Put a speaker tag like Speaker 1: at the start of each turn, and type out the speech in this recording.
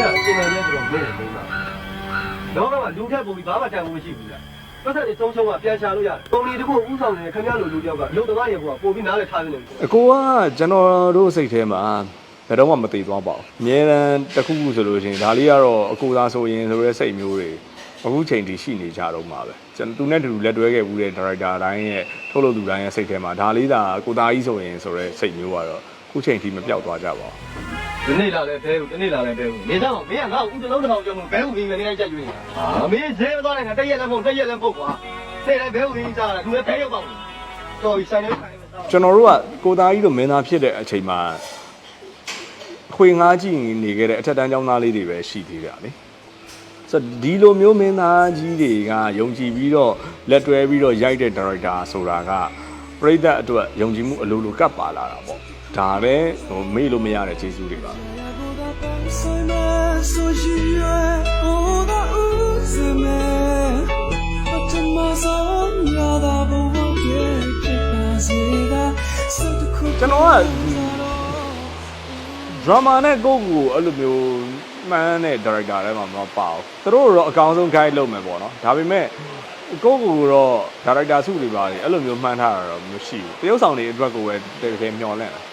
Speaker 1: အဲ့ဒါအရှင်နိုင်တဲ့ဆိုတော့မင်းလည်းမင်းပါလောကမှာလူထက်ပုံပြီးဘာမှတန်ဖို့မရှိဘူးလားပတ်သက်နေသုံးချုံကပြန်ချလို့ရတယ်။ပုံလီတခုဥဆောင်နေတဲ့ခင်ဗျားလိုလူတယောက်ကလုံသမားရေကပို့ပြီးနားလဲထားနေတယ်
Speaker 2: အကိုကကျွန်တော်တို့စိတ်ထဲမှာဘယ်တော့မှမသိသွားပါဘူးအမြဲတမ်းတစ်ခုခုဆိုလို့ရှိရင်ဒါလေးကတော့အကိုသားဆိုရင်ဆိုရဲစိတ်မျိုးတွေအခုချိန်ထိရှိနေကြတော့မှာပဲကျွန်တော်သူနဲ့တူလက်တွဲခဲ့ဘူးတဲ့ဒါရိုက်တာတိုင်းရဲ့ထုတ်လုပ်သူတိုင်းရဲ့စိတ်ထဲမှာဒါလေးသာကိုသားကြီးဆိုရင်ဆိုရဲစိတ်မျိုးကတော့အခုချိန်ထိမပြောက်သွားကြပါဘူး။
Speaker 1: ဒီနေ့လာလဲဘဲဘူးဒီနေ့လာလဲဘဲဘူး။နေတော့မင်းကငါ့ကိုဦးတလုံးတစ်ထောင်ကျော်လို့ဘဲဘူးပြီးငနေလိုက်ကြက်ရွေးနေတာ။ဟာမင်းဈေးမသွားနဲ့ငါတက်ရက်လည်းမဟုတ်တက်ရက်လည်းမဟုတ်ကွာ။စိတ်လည်းဘဲဘူးပြီးစားတယ်သူလည်းဘဲရောက်ပါဘူး။တော်ပြီဆိုင်နေဆိုင်နေစား
Speaker 2: ကျွန်တော်တို့ကကိုသားကြီးတို့မင်းသားဖြစ်တဲ့အချိန်မှာခွေငါးကြည့်နေခဲ့တဲ့အထက်တန်းကျောင်းသားလေးတွေပဲရှိသေးတာလေဆိုတော့ဒီလိုမျိုးမင်းသားကြီးတွေကယုံကြည်ပြီးတော့လက်တွဲပြီးတော့ရိုက်တဲ့ဒါရိုက်တာဆိုတာက ပရိသတ်အတွက်ယုံကြည်မှုအလိုလိုကပ်ပါလာတာပေါ့ဒါလည်းဟိုမေ့လို့မရတဲ့ကျေးဇူးတွေပါကျွန်တော်က drama နဲ့ကိုယ့်ကိုအဲ့လိုမျိုး မှန်းတဲ့ director တွေမှာမပါဘူးသူတို့တော့အကောင်းဆုံး guide လုပ်မယ်ပေါ့နော်ဒါပေမဲ့ကိုယ့်ကိုယ်တော့ director စုတွေပါတယ်အဲ့လိုမျိုးမှန်းထားတာတော့မရှိဘူးတရုပ်ဆောင်တွေအတွက်ကိုပဲတကယ်မျှော်လင့်တယ်